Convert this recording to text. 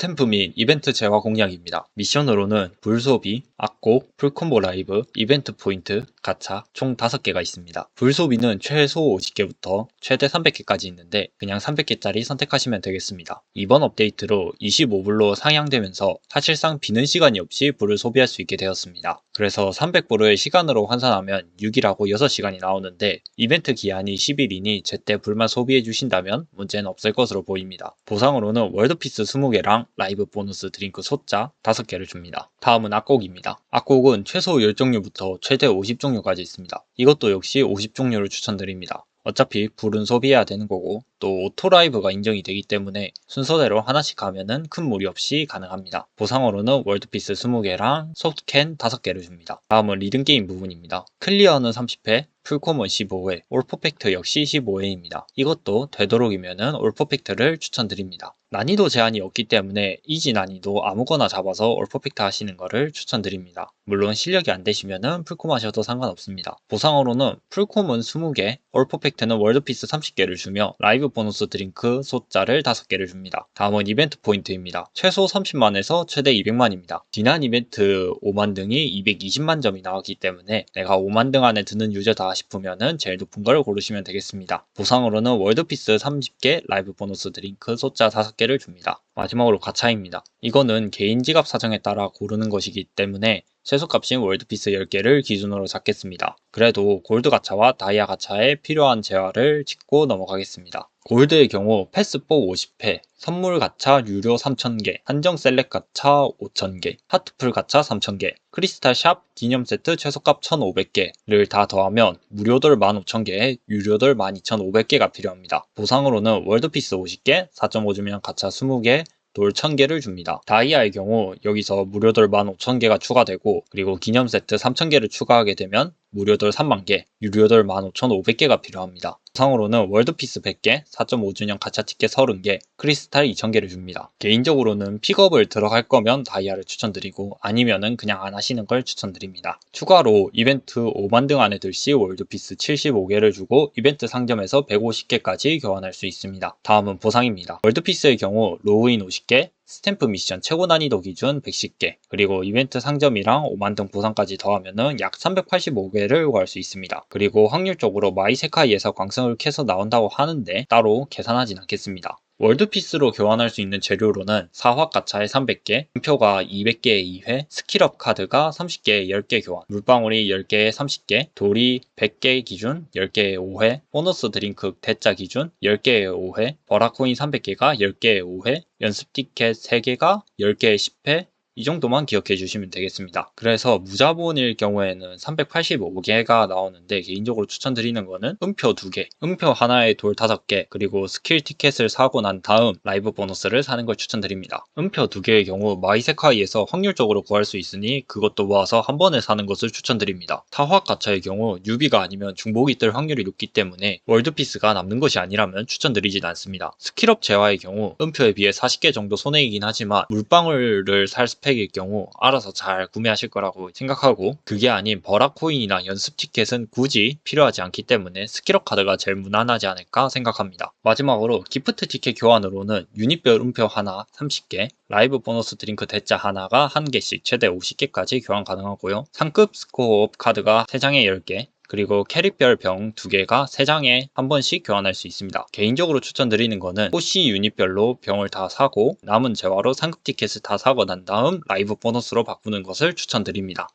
스탬프 및 이벤트 재화 공략입니다. 미션으로는 불소비, 악곡, 풀콤보 라이브, 이벤트 포인트, 가차 총 5개가 있습니다. 불소비는 최소 50개부터 최대 300개까지 있는데 그냥 300개짜리 선택하시면 되겠습니다. 이번 업데이트로 25불로 상향되면서 사실상 비는 시간이 없이 불을 소비할 수 있게 되었습니다. 그래서 300불을 시간으로 환산하면 6일하고 6시간이 나오는데 이벤트 기한이 10일이니 제때 불만 소비해 주신다면 문제는 없을 것으로 보입니다. 보상으로는 월드피스 20개랑 라이브 보너스 드링크 소자 5개를 줍니다. 다음은 악곡입니다. 악곡은 최소 10종류부터 최대 50종류까지 있습니다. 이것도 역시 50종류를 추천드립니다. 어차피 불은 소비해야 되는 거고 또 오토라이브가 인정이 되기 때문에 순서대로 하나씩 가면은 큰 무리 없이 가능합니다. 보상으로는 월드피스 20개랑 소프트캔 5개를 줍니다. 다음은 리듬게임 부분입니다. 클리어는 30회, 풀코먼 15회, 올퍼펙트 역시 15회입니다. 이것도 되도록이면은 올퍼펙트를 추천드립니다. 난이도 제한이 없기 때문에 이지 난이도 아무거나 잡아서 올퍼펙트 하시는 거를 추천드립니다. 물론 실력이 안 되시면은 풀콤 하셔도 상관없습니다. 보상으로는 풀콤은 20개, 올퍼펙트는 월드피스 30개를 주며 라이브 보너스 드링크 소자를 5개를 줍니다. 다음은 이벤트 포인트입니다. 최소 30만에서 최대 200만입니다. 지난 이벤트 5만 등이 220만 점이 나왔기 때문에 내가 5만 등 안에 드는 유저 다 싶으면은 제일 높은 걸 고르시면 되겠습니다. 보상으로는 월드피스 30개, 라이브 보너스 드링크 소자 5개를 줍니다. 마지막으로 가차입니다. 이거는 개인 지갑 사정에 따라 고르는 것이기 때문에 최소값인 월드피스 10개를 기준으로 잡겠습니다. 그래도 골드 가차와 다이아 가차에 필요한 재화를 짚고 넘어가겠습니다. 골드의 경우 패스4 50회, 선물 가차 유료 3000개, 한정 셀렉 가차 5000개, 하트풀 가차 3000개, 크리스탈 샵 기념 세트 최소값 1500개를 다 더하면 무료돌 15000개에 유료돌 12500개가 필요합니다. 보상으로는 월드피스 50개, 4.5 주면 가차 20개, 돌 1000개를 줍니다. 다이아의 경우 여기서 무료돌 15,000개가 추가되고 그리고 기념 세트 3,000개를 추가하게 되면 무료돌 3만개, 유료돌 15,500개가 필요합니다. 보상으로는 월드피스 100개, 4.5주년 가차 티켓 30개, 크리스탈 2000개를 줍니다. 개인적으로는 픽업을 들어갈 거면 다이아를 추천드리고 아니면은 그냥 안 하시는 걸 추천드립니다. 추가로 이벤트 5만 등 안에 들시 월드피스 75개를 주고 이벤트 상점에서 150개까지 교환할 수 있습니다. 다음은 보상입니다. 월드피스의 경우 로그인 50개, 스탬프 미션 최고 난이도 기준 110개, 그리고 이벤트 상점이랑 5만 등 보상까지 더하면은 약 385개를 구할 수 있습니다. 그리고 확률적으로 마이세카이에서 광성을 캐서 나온다고 하는데 따로 계산하진 않겠습니다. 월드피스로 교환할 수 있는 재료로는 사화 가차에 300개, 음표가 200개에 2회, 스킬업 카드가 30개에 10개 교환, 물방울이 10개에 30개, 돌이 100개 기준 10개에 5회, 보너스 드링크 대짜 기준 10개에 5회, 버라코인 300개가 10개에 5회, 연습 티켓 3개가 10개에 10회, 이 정도만 기억해 주시면 되겠습니다. 그래서 무자본일 경우에는 385개가 나오는데 개인적으로 추천드리는 거는 음표 2개, 음표 하나에 돌 5개, 그리고 스킬 티켓을 사고 난 다음 라이브 보너스를 사는 걸 추천드립니다. 음표 2개의 경우 마이세카이에서 확률적으로 구할 수 있으니 그것도 모아서 한 번에 사는 것을 추천드립니다. 타화 가차의 경우 뉴비가 아니면 중복이 뜰 확률이 높기 때문에 월드피스가 남는 것이 아니라면 추천드리진 않습니다. 스킬업 재화의 경우 음표에 비해 40개 정도 손해이긴 하지만 물방울을 살 스펙 스펙일 경우 알아서 잘 구매하실 거라고 생각하고 그게 아닌 버라코인이나 연습 티켓은 굳이 필요하지 않기 때문에 스킬업 카드가 제일 무난하지 않을까 생각합니다. 마지막으로 기프트 티켓 교환으로는 유닛별 음표 하나 30개, 라이브 보너스 드링크 대짜 하나가 1개씩 최대 50개까지 교환 가능하고요. 상급 스코어업 카드가 3장에 10개, 그리고 캐릭별 병 2개가 3장에 한 번씩 교환할 수 있습니다. 개인적으로 추천드리는 거는 호시 유닛별로 병을 다 사고 남은 재화로 상급 티켓을 다 사고 난 다음 라이브 보너스로 바꾸는 것을 추천드립니다.